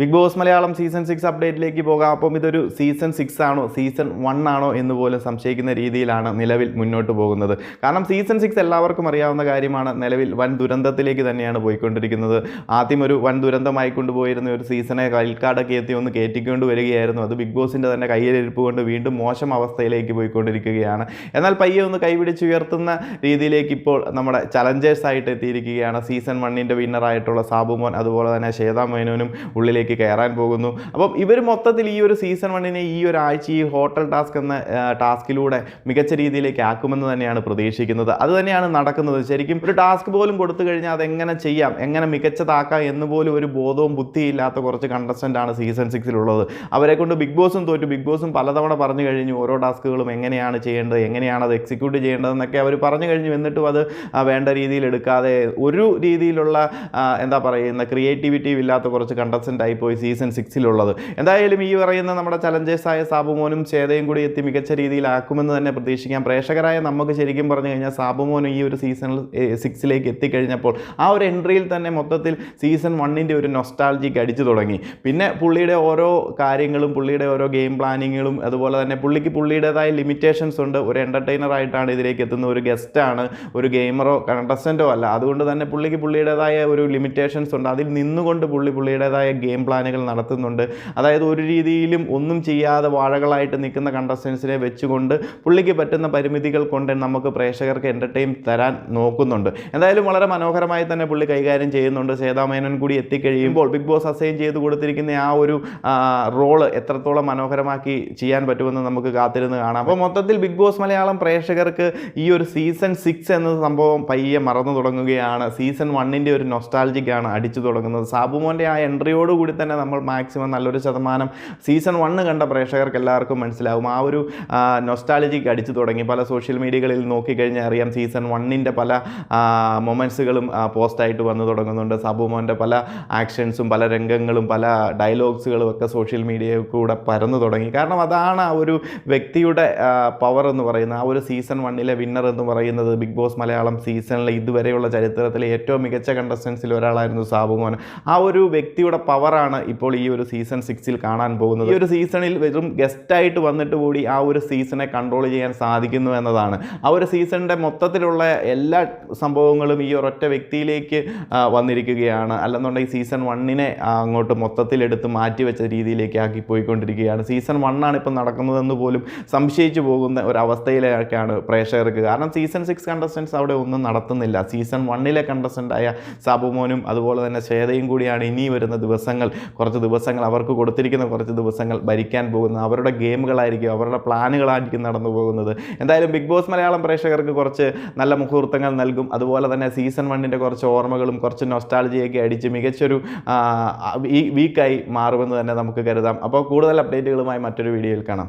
Big boss Malayalam season six അപ്ഡേറ്റിലേക്ക് പോകാം. അപ്പം ഇതൊരു സീസൺ സിക്സ് ആണോ സീസൺ വൺ ആണോ എന്ന് പോലും സംശയിക്കുന്ന രീതിയിലാണ് നിലവിൽ മുന്നോട്ട് പോകുന്നത്. കാരണം സീസൺ സിക്സ് എല്ലാവർക്കും അറിയാവുന്ന കാര്യമാണ്. നിലവിൽ വൻ ദുരന്തത്തിലേക്ക് തന്നെയാണ് പോയിക്കൊണ്ടിരിക്കുന്നത്. ആദ്യം ഒരു വൻ ദുരന്തമായി കൊണ്ടുപോയിരുന്ന ഒരു സീസണെ കൽക്കാടൊക്കെ എത്തി ഒന്ന് കയറ്റിക്കൊണ്ട് വരികയായിരുന്നു. അത് ബിഗ് ബോസിന്റെ തന്നെ കയ്യിലിരിപ്പ് കൊണ്ട് വീണ്ടും മോശം അവസ്ഥയിലേക്ക് പോയിക്കൊണ്ടിരിക്കുകയാണ്. എന്നാൽ പയ്യെ ഒന്ന് കൈപിടിച്ചുയർത്തുന്ന രീതിയിലേക്ക് ഇപ്പോൾ നമ്മുടെ ചലഞ്ചേഴ്സായിട്ട് എത്തിയിരിക്കുകയാണ്. സീസൺ വണ്ണിന്റെ വിന്നറായിട്ടുള്ള സാബുമോൻ അതുപോലെ തന്നെ ശ്വേതാ മേനോനും ഉള്ളിലേക്ക് കയറാൻ പോകുന്നു. അപ്പം ഇവർ മൊത്തത്തിൽ ഈ ഒരു സീസൺ വണ്ണിനെ ഈ ഒരു ആഴ്ച ഈ ഹോട്ടൽ ടാസ്ക് എന്ന ടാസ്കിലൂടെ മികച്ച രീതിയിലേക്ക് ആക്കുമെന്ന് തന്നെയാണ് പ്രതീക്ഷിക്കുന്നത്. അത് തന്നെയാണ് നടക്കുന്നത്. ശരിക്കും ഒരു ടാസ്ക് പോലും കൊടുത്തു കഴിഞ്ഞാൽ അതെങ്ങനെ ചെയ്യാം എങ്ങനെ മികച്ചതാക്കാം എന്ന് പോലും ഒരു ബോധവും ബുദ്ധിയില്ലാത്ത കുറച്ച് കണ്ടസ്റ്റന്റ് ആണ് സീസൺ സിക്സിലുള്ളത് അവരെ കൊണ്ട് ബിഗ് ബോസും തോറ്റു. ബിഗ് ബോസും പലതവണ പറഞ്ഞു കഴിഞ്ഞു ഓരോ ടാസ്കുകളും എങ്ങനെയാണ് ചെയ്യേണ്ടത് എങ്ങനെയാണ് അത് എക്സിക്യൂട്ട് ചെയ്യേണ്ടതെന്നൊക്കെ അവർ പറഞ്ഞു കഴിഞ്ഞു. എന്നിട്ടും അത് വേണ്ട രീതിയിൽ എടുക്കാതെ ഒരു രീതിയിലുള്ള എന്താ പറയുന്ന ക്രിയേറ്റിവിറ്റി ഇല്ലാത്ത കുറച്ച് കണ്ടസ്റ്റന്റ് ആയി പോയി സീസൺ സിക്സിലുള്ളത് എന്തായാലും ഈ പറയുന്ന നമ്മുടെ ചലഞ്ചേഴ്സായ സാബുമോനും ചേതയും കൂടി എത്തി മികച്ച രീതിയിലാക്കുമെന്ന് തന്നെ പ്രതീക്ഷിക്കാം. പ്രേക്ഷകരായ നമുക്ക് ശരിക്കും പറഞ്ഞു കഴിഞ്ഞാൽ സാബുമോനും ഈ ഒരു സീസണിൽ സിക്സിലേക്ക് എത്തിക്കഴിഞ്ഞപ്പോൾ ആ ഒരു എൻട്രിയിൽ തന്നെ മൊത്തത്തിൽ സീസൺ വണ്ണിന്റെ ഒരു നൊസ്റ്റാൾജിക്ക് അടിച്ചു തുടങ്ങി. പിന്നെ പുള്ളിയുടെ ഓരോ കാര്യങ്ങളും പുള്ളിയുടെ ഓരോ ഗെയിം പ്ലാനിങ്ങുകളും അതുപോലെ തന്നെ പുള്ളിക്ക് പുള്ളിയുടേതായ ലിമിറ്റേഷൻസ് ഉണ്ട്. ഒരു എന്റർടൈനർ ആയിട്ടാണ് ഇതിലേക്ക് എത്തുന്ന ഒരു ഗസ്റ്റാണ് ഒരു ഗെയിമറോ കണ്ടസ്റ്റന്റോ അല്ല. അതുകൊണ്ട് തന്നെ പുള്ളിക്ക് പുള്ളിയുടേതായ ഒരു ലിമിറ്റേഷൻസ് ഉണ്ട്. അതിൽ നിന്നുകൊണ്ട് പുള്ളി പുള്ളിയുടേതായ ഗെയിം പ്ലാനുകൾ നടത്തുന്നുണ്ട്. അതായത് ഒരു രീതിയിലും ഒന്നും ചെയ്യാതെ വാഴകളായിട്ട് നിൽക്കുന്ന കണ്ടസ്റ്റൻസിനെ വെച്ചുകൊണ്ട് പുള്ളിക്ക് പറ്റുന്ന പരിമിതികൾ കൊണ്ട് നമുക്ക് പ്രേക്ഷകർക്ക് എന്റർടൈൻ തരാൻ നോക്കുന്നുണ്ട്. എന്തായാലും വളരെ മനോഹരമായി തന്നെ പുള്ളി കൈകാര്യം ചെയ്യുന്നുണ്ട്. സേതാമേനൻ കൂടി എത്തിക്കഴിയുമ്പോൾ ബിഗ് ബോസ് അസൈൻ ചെയ്ത് കൊടുത്തിരിക്കുന്ന ആ ഒരു റോൾ എത്രത്തോളം മനോഹരമാക്കി ചെയ്യാൻ പറ്റുമെന്ന് നമുക്ക് കാത്തിരുന്ന് കാണാം. അപ്പോൾ മൊത്തത്തിൽ ബിഗ് ബോസ് മലയാളം പ്രേക്ഷകർക്ക് ഈ ഒരു സീസൺ സിക്സ് എന്ന സംഭവം പയ്യെ മറന്നു തുടങ്ങുകയാണ്. സീസൺ വണ്ണിന്റെ ഒരു നൊസ്റ്റാൾജിക്കാണ് അടിച്ചു തുടങ്ങുന്നത്. സാബുമോന്റെ ആ എൻട്രിയോടുകൂടി തന്നെ നമ്മൾ മാക്സിമം നല്ലൊരു ശതമാനം സീസൺ വണ്ണ് കണ്ട പ്രേക്ഷകർക്ക് എല്ലാവർക്കും മനസ്സിലാവും. ആ ഒരു നൊസ്റ്റാളജിക്ക് അടിച്ചു തുടങ്ങി. പല സോഷ്യൽ മീഡിയകളിൽ നോക്കിക്കഴിഞ്ഞാൽ അറിയാം സീസൺ വണ്ണിന്റെ പല മൊമെന്റ്സുകളും പോസ്റ്റായിട്ട് വന്നു തുടങ്ങുന്നുണ്ട്. സബുമോന്റെ പല ആക്ഷൻസും പല രംഗങ്ങളും പല ഡയലോഗ്സുകളും ഒക്കെ സോഷ്യൽ മീഡിയയിൽ കൂടെ പരന്നു തുടങ്ങി. കാരണം അതാണ് ആ ഒരു വ്യക്തിയുടെ പവർ എന്ന് പറയുന്നത്. ആ ഒരു സീസൺ വണ്ണിലെ വിന്നർ എന്ന് പറയുന്നത് ബിഗ് ബോസ് മലയാളം സീസണിലെ ഇതുവരെയുള്ള ചരിത്രത്തിലെ ഏറ്റവും മികച്ച കണ്ടസ്റ്റൻസിൽ ഒരാളായിരുന്നു സാബുമോൻ ആ ഒരു വ്യക്തിയുടെ പവറാണ് ഇപ്പോൾ ഈ ഒരു സീസൺ സിക്സിൽ കാണാൻ പോകുന്നത്? ഈ ഒരു സീസണിൽ വെറും ഗസ്റ്റായിട്ട് വന്നിട്ട് കൂടി ആ ഒരു സീസണെ കൺട്രോൾ ചെയ്യാൻ സാധിക്കുന്നു എന്നതാണ്. ആ ഒരു സീസണിന്റെ മൊത്തത്തിലുള്ള എല്ലാ സംഭവങ്ങളും ഈ ഒരൊറ്റ വ്യക്തിയിലേക്ക് വന്നിരിക്കുകയാണ്. അല്ലെന്നുണ്ടെങ്കിൽ സീസൺ വണ്ണിനെ അങ്ങോട്ട് മൊത്തത്തിലെടുത്ത് മാറ്റിവെച്ച രീതിയിലേക്ക് ആക്കി പോയിക്കൊണ്ടിരിക്കുകയാണ്. സീസൺ വണ്ണാണ് ഇപ്പം നടക്കുന്നതെന്ന് പോലും സംശയിച്ചു പോകുന്ന ഒരവസ്ഥയിലേക്കാണ് പ്രേക്ഷകർക്ക്. കാരണം സീസൺ സിക്സ് കണ്ടസ്റ്റൻസ് അവിടെ ഒന്നും നടത്തുന്നില്ല. സീസൺ വണ്ണിലെ കണ്ടസ്റ്റന്റായ സാബുമോനും അതുപോലെ തന്നെ ശ്വേതയും കൂടിയാണ് ഇനി വരുന്ന ദിവസങ്ങൾ കുറച്ച് ദിവസങ്ങൾ അവർക്ക് കൊടുത്തിരിക്കുന്ന കുറച്ച് ദിവസങ്ങൾ ഭരിക്കാൻ പോകുന്നത് അവരുടെ ഗെയിമുകളായിരിക്കും അവരുടെ പ്ലാനുകളായിരിക്കും നടന്നു പോകുന്നത്. എന്തായാലും ബിഗ് ബോസ് മലയാളം പ്രേക്ഷകർക്ക് കുറച്ച് നല്ല മുഹൂർത്തങ്ങൾ നൽകും. അതുപോലെ തന്നെ സീസൺ വണ്ണിന്റെ കുറച്ച് ഓർമ്മകളും കുറച്ച് നൊസ്റ്റാളജിയൊക്കെ അടിച്ച് മികച്ചൊരു ഈ വീക്കായി മാറുമെന്ന് തന്നെ നമുക്ക് കരുതാം. അപ്പോൾ കൂടുതൽ അപ്ഡേറ്റുകളുമായി മറ്റൊരു വീഡിയോയിൽ കാണാം.